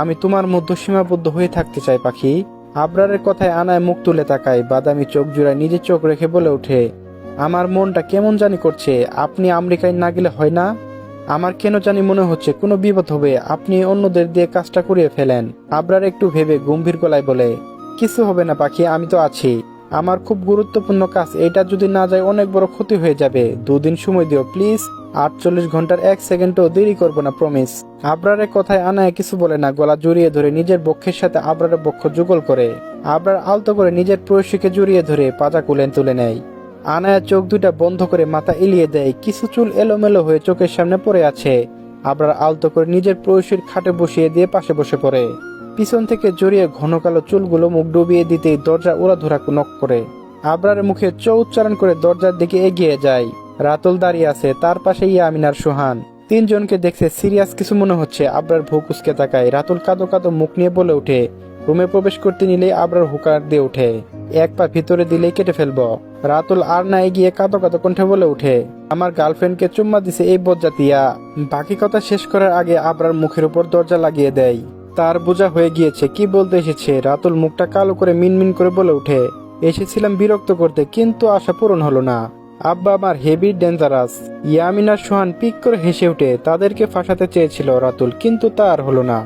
আমি তোমার মধ্যে সীমাবদ্ধ হয়ে থাকতে চাই, পাখি। আবরারের কথায় আনায় মুখ তুলে তাকায়, বাদামি চোখ জুড়ায় নিজের চোখ রেখে বলে ওঠে, আমার মনটা কেমন জানি করছে, আপনি আমেরিকায় না গেলে হয় না? আমার কেন জানি মনে হচ্ছে কোনো বিপদ হবে, আপনি অন্যদের দিয়ে কাজটা করিয়ে ফেলেন। আবরার একটু ভেবে গম্ভীর গলায় বলে, কিছু হবে না, পাখি, আমি তো আছি। আমার খুব গুরুত্বপূর্ণ কাজ এটা যদি না যায় অনেক বড় ক্ষতি হয়ে যাবে। দুদিন সময় দিও, প্লিজ। আটচল্লিশ ঘণ্টার এক সেকেন্ডও দেরি করব না, প্রমিস। আবরারের কথায় আনায় কিছু বলে না, গলা জড়িয়ে ধরে নিজের বক্ষের সাথে আবরারের বক্ষ যুগল করে। আবরার আলতো করে নিজের প্রয়সীকে জড়িয়ে ধরে পাজা কুলেন তুলে নেয়। আনায়া চোখ দুইটা বন্ধ করে মাথা এলিয়ে দেয়, কিছু চুল এলোমেলো হয়ে চোখের সামনে পড়ে আছে। আবরার আলতো করে নিজের প্রয়সীর খাটে বসিয়ে দিয়ে পাশে বসে পড়ে। পিছন থেকে জড়িয়ে ঘন কালো চুলগুলো মুখ ডুবিয়ে দিতেই দরজা উড়াধুরা নক করে। আবরারের মুখে চৌ উচ্চারণ করে দরজার দিকে এগিয়ে যায়। রাতুল দাঁড়িয়ে আছে, তার পাশে ইয়ামিনার সোহান। তিনজনকে দেখছে সিরিয়াস কিছু মনে হচ্ছে, আবরার ভুকুসকে তাকায়। রাতুল কাদো কাদো মুখ নিয়ে বলে ওঠে, রুমে প্রবেশ করতে নিলে আবরার হুকার দিয়ে ওঠে। এক পা ভিতরে দিলেই কেটে ফেলব। রাতুল আর না এগিয়ে কাঁদো কাঁদো কণ্ঠে বলে ওঠে, আমার গার্লফ্রেন্ডকে চুম্মা দিছে এই বজ্জাতিয়া। বাকি কথা শেষ করার আগে আবরার মুখের উপর দরজা লাগিয়ে দেয়। তার বোঝা হয়ে গিয়েছে, কি বলতে এসেছে? রাতুল মুখটা কালো করে মিনমিন করে বলে উঠে এসেছিলাম বিরক্ত করতে, কিন্তু আশা পূরণ হলো না। আব্বা আমার হেভি ডেঞ্জারাস। ইয়ামিনার সোহান পিক করে হেসে উঠে, তাদেরকে ফাঁসাতে চেয়েছিল রাতুল, কিন্তু তা আর হলো না।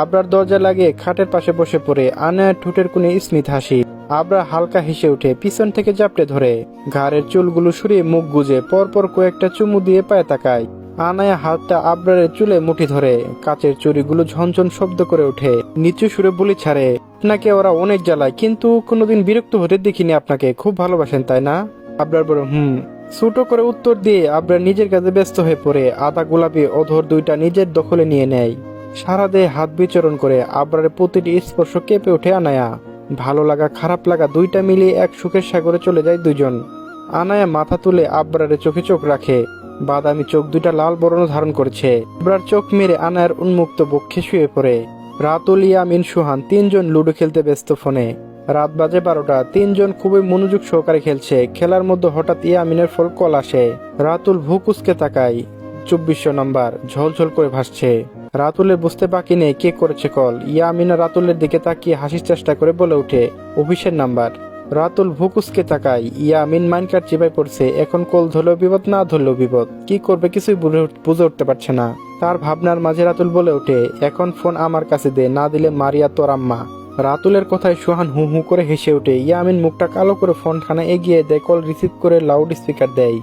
আবরার দরজা লাগিয়ে খাটের পাশে বসে পড়ে, আনায়ার ঠোঁটের কোণে স্মিত হাসি। আবরা হালকা হেসে উঠে, পিছন থেকে জাপটে ধরে। ঘাড়ের চুলগুলো সরিয়ে মুখ গুজে, পরপর কয়েকটা চুমু দিয়ে পায়ে তাকায়। আনায়া হাতটা আবরারের চুলে মুঠি ধরে। কাচের চুরিগুলো ঝনঝন শব্দ করে ওঠে। নিচু সুরে বলি ছাড়ে, আপনাকে ওরা অনেক জ্বালায়, কিন্তু কোনোদিন বিরক্ত হতে দেখিনি আপনাকে। খুব ভালোবাসেন, তাই না? আবরার বড় হুম। ছোট করে উত্তর দিয়ে আবরার নিজের কাজে ব্যস্ত হয়ে পড়ে। আদা গোলাপি অধর দুইটা নিজের দখলে নিয়ে নেয়। সারা দেহে হাত বিচরণ করে আবরারের প্রতিটি স্পর্শ কেঁপে ওঠে আনায়া। ভালো লাগা, খারাপ লাগা দুইটা মিলিয়ে এক সুখের সাগরে চলে যায় দুজন আনায়া মাথা তুলে আবরারের চোখে চোখ রাখে। বাদামি চোখ দুইটা লাল বরণ ধারণ করেছে। আবরার চোখ মেরে আনায়ার উন্মুক্ত বক্ষে শুয়ে পড়ে। রাতুল, ইয়ামিন, সুহান তিনজন লুডো খেলতে ব্যস্ত ফোনে। রাত বাজে বারোটা, তিনজন খুবই মনোযোগ সহকারে খেলছে। খেলার মধ্যে হঠাৎ ইয়ামিনের ফল কল আসে। রাতুল ভুকুসকে তাকায়। চব্বিশশো নম্বর, ঝলঝল করে ভাসছে। রাতুলের বুঝতে বাকি নেই কে করেছে কল। ইয়ামিনা রাতুলের দিকে তাকিয়ে হাসির চেষ্টা করে বলে ওঠে অফিসের নাম্বার। রাতুল ভুকুসকে তাকাই ইয়ামিন মাইনকার চিপাই পড়ছে। এখন কল ধরলেও বিপদ, না ধরলেও বিপদ। কি করবে কিছুই বুঝে উঠ- বুঝে উঠতে পারছে না। তার ভাবনার মাঝে রাতুল বলে ওঠে, এখন ফোন আমার কাছে দে, না দিলে মারিয়া তোর আম্মা। রাতুলের কথায় সোহান হু হু করে হেসে ওঠে। ইয়ামিন মুখটা কালো করে ফোন ফোনখানা এগিয়ে দেয়, কল রিসিভ করে লাউড স্পিকার দেয়।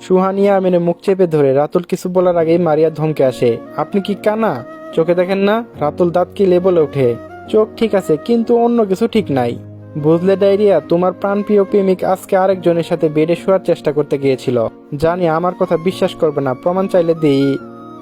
সুহান ইয়ামিনের মুখ চেপে ধরে, রাতুল, কিছু বলার আগেই মারিয়া ধমকে আসে। আপনি কি কানা? চোখে দেখেন না? রাতুল দাঁত কিলে বলে ওঠে, চোখ ঠিক আছে, কিন্তু অন্য কিছু ঠিক নাই। বুঝলে ডায়রিয়া তোমার প্রাণপ্রিয় প্রেমিক আজকে আরেকজনের সাথে বেডে শোয়ার চেষ্টা করতে গিয়েছিল। জানি আমার কথা বিশ্বাস করবে না, প্রমাণ চাইলে দিই।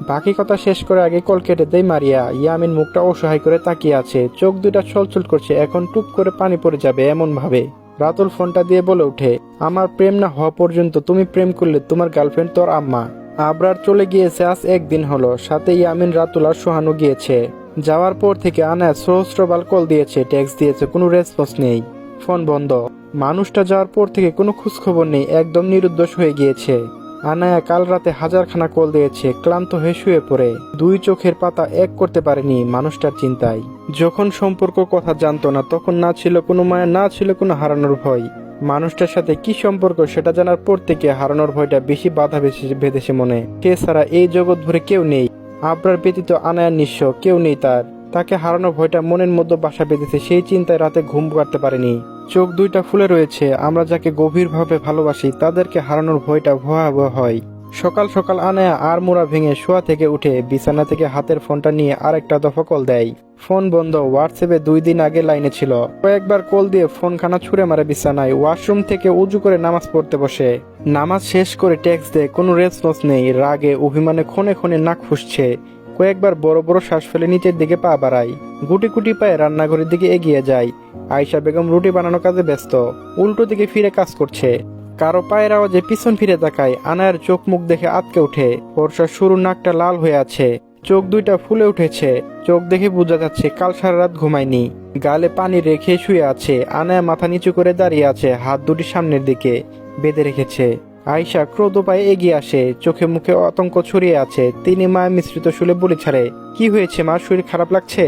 বাকি কথা শেষ করে আগে কল কেটে দেয় মারিয়া। ইয়ামিন মুখটা অসহায় করে তাকিয়ে আছে। চোখ দুটা ছলছল করছে, এখন টুপ করে পানি পড়ে যাবে এমন ভাবে রাতুল ফোনটা দিয়ে বলে ওঠে, আমার প্রেম না হওয়া পর্যন্ত তুমি প্রেম করলে তোমার গার্লফ্রেন্ড তোর আম্মা। আবরার চলে গিয়েছে, আজ একদিন হলো। সাথে ইয়ামিন, রাতুল আর সোহানু গিয়েছে। যাওয়ার পর থেকে আনায় সহস্রবাল কল দিয়েছে ট্যাক্স দিয়েছে, কোনো রেসপন্স নেই। ফোন বন্ধ। মানুষটা যাওয়ার পর থেকে কোনো খোঁজখবর নেই, একদম নিরুদ্দেশ হয়ে গিয়েছে। আনায়া কাল রাতে হাজারখানা কল দিয়েছে, ক্লান্ত হয়ে শুয়ে পড়ে। দুই চোখের পাতা এক করতে পারেনি মানুষটার চিন্তায়। যখন সম্পর্ক কথা জানতো না, তখন না ছিল কোনো মায়া, না ছিল কোনো হারানোর ভয়। মানুষটার সাথে কি সম্পর্ক সেটা জানার পর থেকে হারানোর ভয়টা বেশি বাধা বেশি বেঁধেছে মনে। কে ছাড়া এই জগৎ ভরে কেউ নেই। আবরার ব্যতীত আনায়ার নিঃস্ব, কেউ নেই তার। তাকে হারানোর ভয়টা মনের মধ্যে বাসা বেঁধেছে, সেই চিন্তায় রাতে ঘুম কাটতে পারেনি। চোখ দুইটা ফুলে রয়েছে, আমরা যাকে গভীরভাবে ভালোবাসি, তাদেরকে হারানোর ভয়টা ভয়াবহ হয়। সকাল সকাল আনায়া আর মোড়া ভেঙে শোয়া থেকে উঠে বিছানা থেকে হাতের ফোনটা নিয়ে আরেকটা দফা কল দেয়। ফোন বন্ধ, হোয়াটসঅ্যাপে দুই দিন আগে লাইনে ছিল। কয়েকবার কল দিয়ে ফোনখানা ছুঁড়ে মারে বিছানায়, ওয়াশরুম থেকে উজু করে নামাজ পড়তে বসে। নামাজ শেষ করে ট্যাক্স দেয়, কোনো রেসপন্স নেই, রাগে, অভিমানে ক্ষণে ক্ষণে নাক ফুসছে। কয়েকবার বড় বড় শ্বাস ফেলে নিচের দিকে পা বাড়ায়। গুটি গুটি পায়ে রান্নাঘরের দিকে এগিয়ে যায়। আয়শা বেগম রুটি বানানোর কাজে ব্যস্ত। উল্টো দিকে ফিরে কাজ করছে। কারও পায়ের আওয়াজে পিছন ফিরে তাকায়, আনায়ের চোখ মুখ দেখে আটকে ওঠে। বর্ষার শুরু নাকটা লাল হয়ে আছে। চোখ দুইটা ফুলে উঠেছে। চোখ দেখে বোঝা যাচ্ছে কাল সারা রাত ঘুমায়নি। গালে পানি রেখে শুয়ে আছে। আনায়া মাথা নিচু করে দাঁড়িয়ে আছে, হাত দুটি সামনের দিকে। বেঁধে রেখেছে। আয়শা ক্রোধ পায়ে এগিয়ে আসে। চোখে মুখে আতঙ্ক ছড়িয়ে আছে। তিনি মায়ের মিশ্রিত শুলে বলে ছাড়ে, কি হয়েছে মা? শরীর খারাপ লাগছে?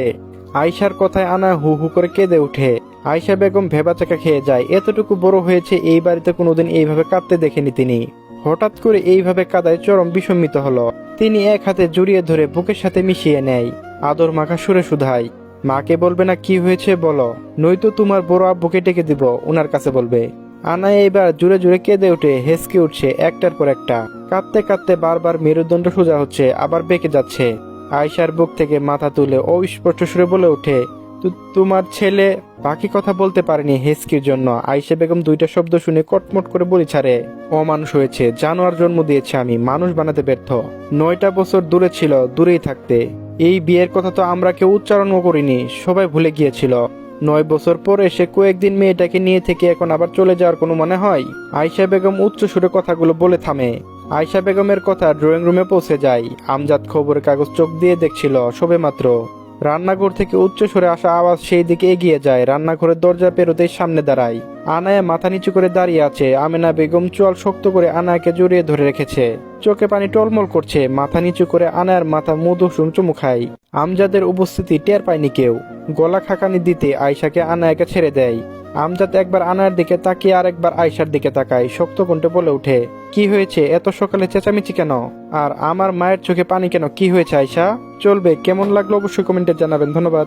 আয়শার কথায় আনা হু হু করে কেঁদে ওঠে। আয়শা বেগম ভেবাচাকা খেয়ে যায়। এতটুকু বড় হয়েছে, এই বাড়িতে কোনোদিন এইভাবে কাঁদতে দেখেনি তিনি। হঠাৎ করে এইভাবে কাদায় চরম বিষম্মিত হলো। তিনি এক হাতে জড়িয়ে ধরে বুকের সাথে মিশিয়ে নেয়। আদর মাখা সুরে শুধায়, মাকে বলবে না কি হয়েছে বলো। নয়তো তোমার বড় আব্বুকে ডেকে দিব ওনার কাছে বলবে। আনা এইবার জুড়ে জুড়ে কেঁদে উঠে, হেসকে উঠছে একটার পর একটা। কাঁদতে কাঁদতে বারবার মেরুদণ্ড সোজা হচ্ছে, আবার বেঁকে যাচ্ছে। আয়সার বুক থেকে মাথা তুলে অস্পষ্ট সুরে বলে ওঠে, "তু- তোমার ছেলে বাকি কথা বলতে পারেনি হেসকির জন্য। আয়সা বেগম দুইটা শব্দ শুনে কটমট করে বলি ছাড়ে, অমানুষ হয়েছে, জানোয়ার জন্ম দিয়েছে আমি, মানুষ বানাতে ব্যর্থ। নয়টা বছর দূরে ছিল, দূরেই থাকতে। এই বিয়ের কথা তো আমরা কেউ উচ্চারণও করিনি, সবাই ভুলে গিয়েছিল। নয় বছর পর এসে কয়েকদিন মেয়েটাকে নিয়ে থেকে এখন আবার চলে যাওয়ার কোনো মনে হয়? আয়সা বেগম উচ্চ সুরে কথাগুলো বলে থামে। আয়সা বেগমের কথা ড্রয়িং রুমে পৌঁছে যায়। আমজাদ খবরের কাগজ চোখ দিয়ে দেখছিল সবে মাত্র। রান্নাঘর থেকে উচ্চ সুরে আসা আওয়াজ সেই দিকে এগিয়ে যায়। রান্নাঘরের দরজা পেরোতেই সামনে দাঁড়ায়। আনায়া মাথা নিচু করে দাঁড়িয়ে আছে। আমেনা বেগম চোয়াল শক্ত করে আনায়াকে জড়িয়ে ধরে রেখেছে। চোখে পানি টলমল করছে। মাথা নিচু করে আনায়ার মাথা মধুসুম চুমু খায়। আমজাদের উপস্থিতি টের পায়নি কেউ। গলা খাকানি দিতে আয়সাকে আনায়াকে ছেড়ে দেয়। আমজাদ একবার আনায়ার দিকে তাকিয়ে আর একবার আয়সার দিকে তাকায়। শক্ত কণ্ঠে বলে ওঠে, কি হয়েছে? এত সকালে চেঁচামেচি কেন? আর আমার মায়ের চোখে পানি কেন? কি হয়েছে আয়সা চলবে। কেমন লাগল অবশ্যই কমেন্টে জানাবেন। ধন্যবাদ।